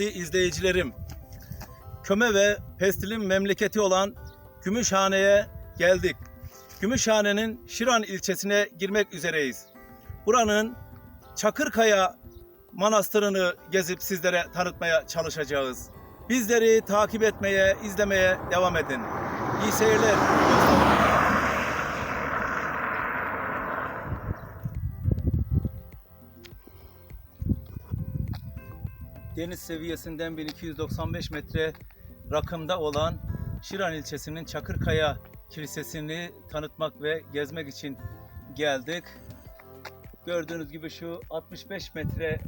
kıymetli izleyicilerim. Köme ve pestilin memleketi olan Gümüşhane'ye geldik. Gümüşhane'nin Şiran ilçesine girmek üzereyiz. Buranın Çakırkaya Manastırı'nı gezip sizlere tanıtmaya çalışacağız. Bizleri takip etmeye, izlemeye devam edin. İyi seyirler. Deniz seviyesinden 1295 metre rakımda olan Şiran ilçesinin Çakırkaya Kilisesi'ni tanıtmak ve gezmek için geldik. Gördüğünüz gibi şu 65 metre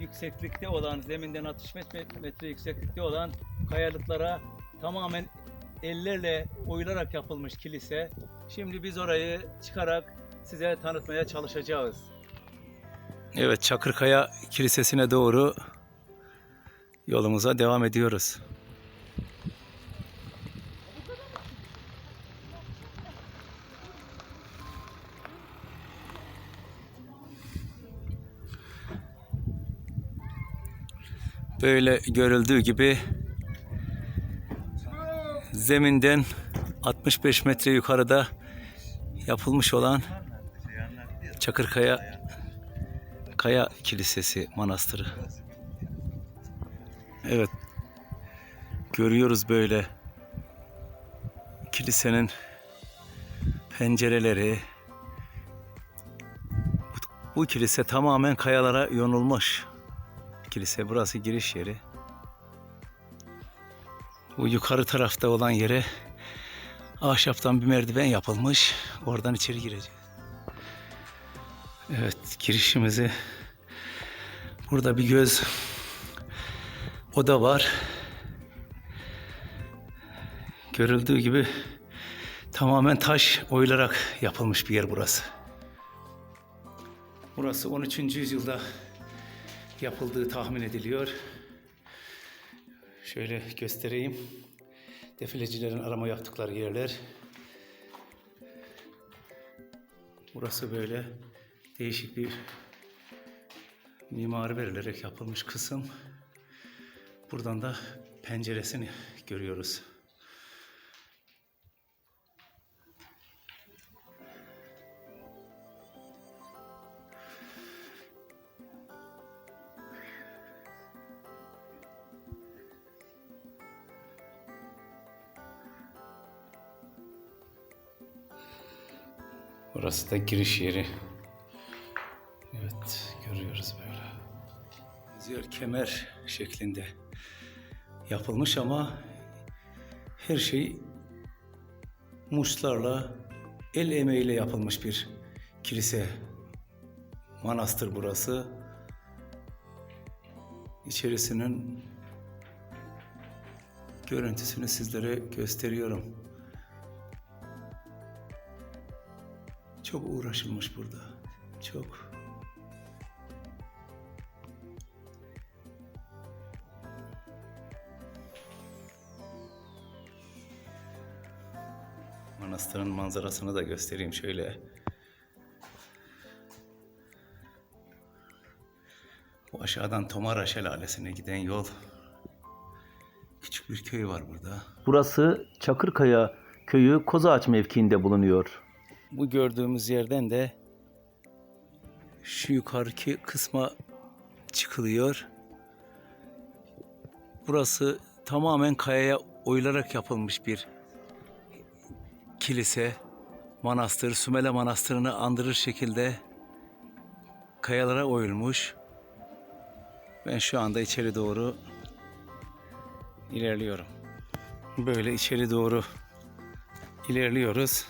yükseklikte olan, zeminden 65 metre yükseklikte olan kayalıklara tamamen ellerle oyularak yapılmış kilise. Şimdi biz orayı çıkarak size tanıtmaya çalışacağız. Evet, Çakırkaya Kilisesi'ne doğru yolumuza devam ediyoruz. Böyle görüldüğü gibi zeminden 65 metre yukarıda yapılmış olan Çakırkaya Kaya Kilisesi Manastırı. Evet. Görüyoruz böyle kilisenin pencereleri. Bu, bu kilise tamamen kayalara yonulmuş. Kilise burası giriş yeri. Bu yukarı tarafta olan yere ahşaptan bir merdiven yapılmış. Oradan içeri gireceğiz. Evet girişimizi burada bir göz oda var. Görüldüğü gibi tamamen taş oyularak yapılmış bir yer burası. Burası 13. yüzyılda yapıldığı tahmin ediliyor. Şöyle göstereyim. Defilecilerin arama yaptıkları yerler. Burası böyle değişik bir mimari verilerek yapılmış kısım. Buradan da penceresini görüyoruz. Burası da giriş yeri. Evet, görüyoruz böyle. Ziyer kemer şeklinde yapılmış ama her şey muşlarla, el emeğiyle yapılmış bir kilise. Manastır burası. İçerisinin görüntüsünü sizlere gösteriyorum. Çok uğraşılmış burada. Çok. Manastırın manzarasını da göstereyim şöyle. Bu aşağıdan Tomara Şelalesi'ne giden yol. Küçük bir köy var burada. Burası Çakırkaya köyü Kozağaç mevkiinde bulunuyor. Bu gördüğümüz yerden de şu yukarıki kısma çıkılıyor. Burası tamamen kayaya oyularak yapılmış bir kilise, manastır, Sümele Manastırı'nı andırır şekilde kayalara oyulmuş. Ben şu anda içeri doğru ilerliyorum. Böyle içeri doğru ilerliyoruz.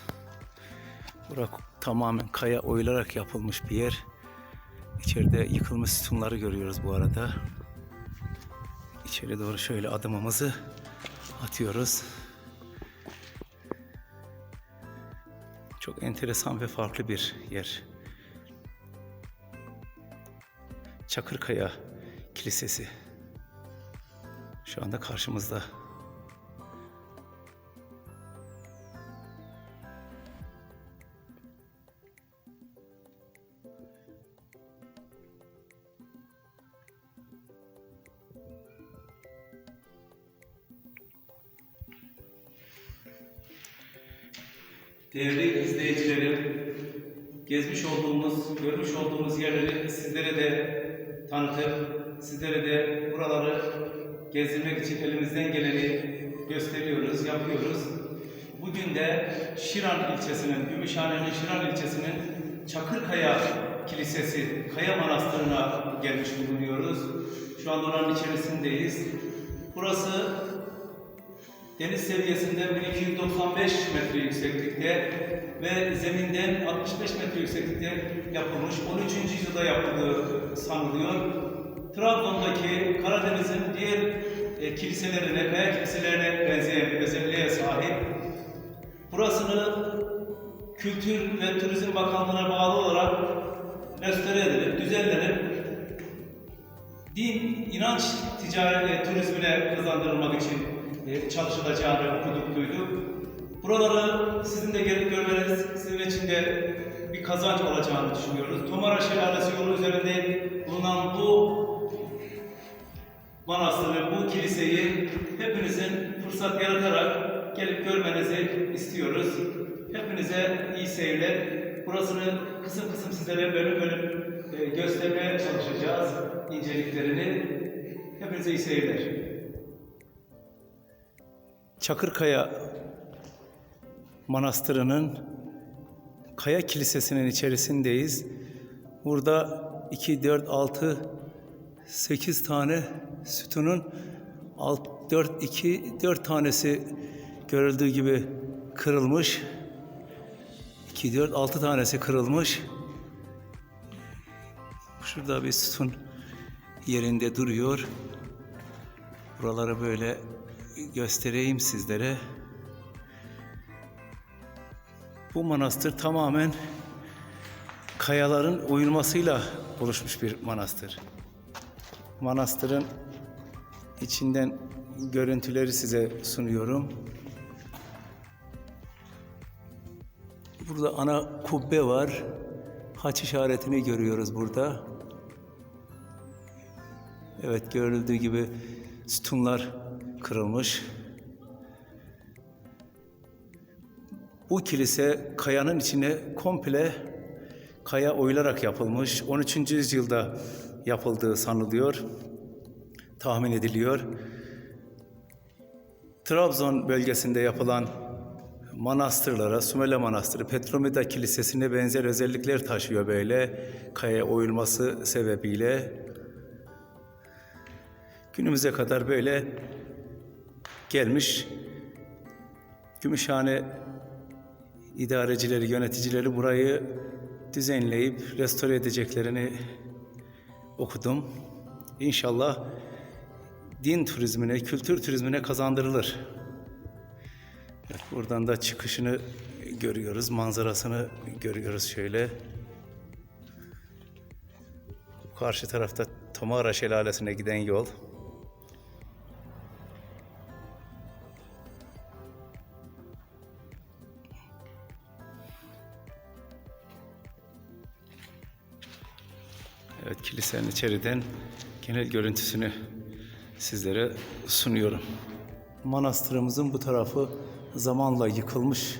Burası tamamen kaya oyularak yapılmış bir yer. İçeride yıkılmış sütunları görüyoruz bu arada. İçeri doğru şöyle adımımızı atıyoruz. Enteresan ve farklı bir yer. Çakırkaya Kilisesi. Şu anda karşımızda. Değerli izleyicilerim, gezmiş olduğumuz, görmüş olduğumuz yerleri sizlere de tanıtıp, sizlere de buraları gezdirmek için elimizden geleni gösteriyoruz, yapıyoruz. Bugün de Şiran ilçesinin, Gümüşhane'nin Şiran ilçesinin Çakırkaya Kilisesi, Kaya Manastırı'na gelmiş bulunuyoruz. Şu anda oranın içerisindeyiz. Burası Deniz seviyesinden 1295 metre yükseklikte ve zeminden 65 metre yükseklikte yapılmış. 13. yüzyılda yapıldığı sanılıyor. Trabzon'daki Karadeniz'in diğer e, kiliselerine, kaya kiliselerine benzeyen bir özelliğe sahip. Burasını Kültür ve Turizm Bakanlığı'na bağlı olarak restore edilip, düzenlenip din, inanç ticaret turizmine kazandırılmak için çalışılacağını okuduk, duyduk. Buraları sizin de gelip görmeniz sizin için de bir kazanç olacağını düşünüyoruz. Tomara Şelalesi yolu üzerinde bulunan bu manastırı, bu kiliseyi hepinizin fırsat yaratarak gelip görmenizi istiyoruz. Hepinize iyi seyirler. Burasını kısım kısım sizlere bölüm bölüm e, göstermeye çalışacağız inceliklerini. Hepinize iyi seyirler. Çakırkaya Manastırı'nın Kaya Kilisesi'nin içerisindeyiz. Burada 2, 4, 6, 8 tane sütunun 4, 2, 4 tanesi görüldüğü gibi kırılmış. 2, 4, 6 tanesi kırılmış. Şurada bir sütun yerinde duruyor. Buraları böyle göstereyim sizlere. Bu manastır tamamen kayaların oyulmasıyla oluşmuş bir manastır. Manastırın içinden görüntüleri size sunuyorum. Burada ana kubbe var. Haç işaretini görüyoruz burada. Evet görüldüğü gibi sütunlar kırılmış. Bu kilise kayanın içine komple kaya oyularak yapılmış. 13. yüzyılda yapıldığı sanılıyor. Tahmin ediliyor. Trabzon bölgesinde yapılan manastırlara, Sümele Manastırı, Petromeda Kilisesi'ne benzer özellikler taşıyor böyle kaya oyulması sebebiyle. Günümüze kadar böyle gelmiş. Gümüşhane idarecileri, yöneticileri burayı düzenleyip restore edeceklerini okudum. İnşallah din turizmine, kültür turizmine kazandırılır. Evet, buradan da çıkışını görüyoruz, manzarasını görüyoruz şöyle. Karşı tarafta Tomara Şelalesi'ne giden yol. Kilisenin içeriden genel görüntüsünü sizlere sunuyorum. Manastırımızın bu tarafı zamanla yıkılmış.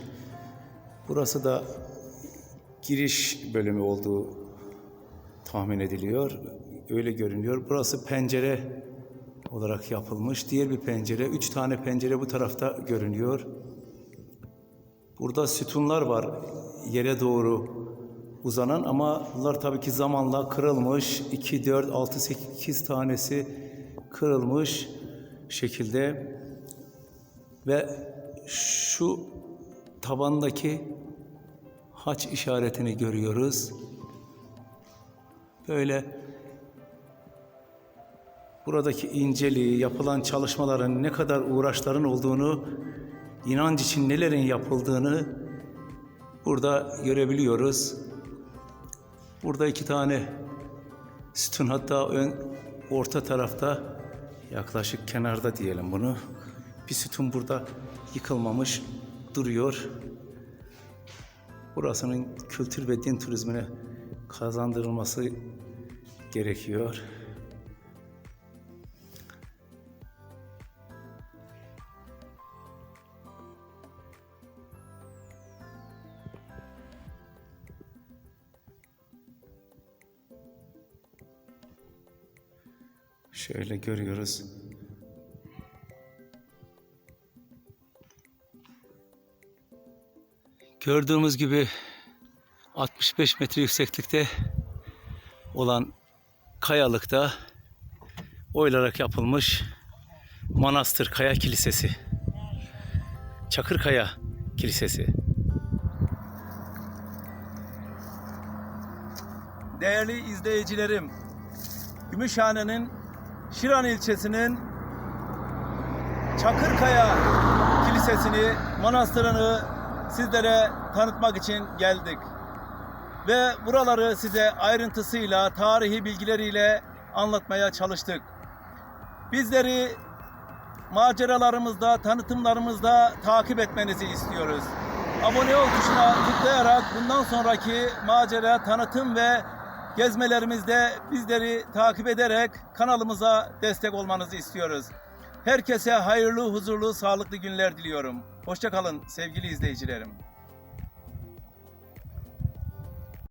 Burası da giriş bölümü olduğu tahmin ediliyor. Öyle görünüyor. Burası pencere olarak yapılmış. Diğer bir pencere, üç tane pencere bu tarafta görünüyor. Burada sütunlar var yere doğru uzanan ama bunlar tabii ki zamanla kırılmış. 2, 4, 6, 8 tanesi kırılmış şekilde ve şu tabandaki haç işaretini görüyoruz. Böyle buradaki inceliği, yapılan çalışmaların ne kadar uğraşların olduğunu, inanç için nelerin yapıldığını burada görebiliyoruz. Burada iki tane sütun hatta ön orta tarafta yaklaşık kenarda diyelim bunu. Bir sütun burada yıkılmamış duruyor. Burasının kültür ve din turizmine kazandırılması gerekiyor. Şöyle görüyoruz. Gördüğümüz gibi 65 metre yükseklikte olan kayalıkta oylarak yapılmış Manastır Kaya Kilisesi. Çakırkaya Kilisesi. Değerli izleyicilerim, Gümüşhane'nin Şiran ilçesinin Çakırkaya Kilisesi'ni, manastırını sizlere tanıtmak için geldik. Ve buraları size ayrıntısıyla, tarihi bilgileriyle anlatmaya çalıştık. Bizleri maceralarımızda, tanıtımlarımızda takip etmenizi istiyoruz. Abone ol tuşuna tıklayarak bundan sonraki macera, tanıtım ve gezmelerimizde bizleri takip ederek kanalımıza destek olmanızı istiyoruz. Herkese hayırlı, huzurlu, sağlıklı günler diliyorum. Hoşçakalın sevgili izleyicilerim.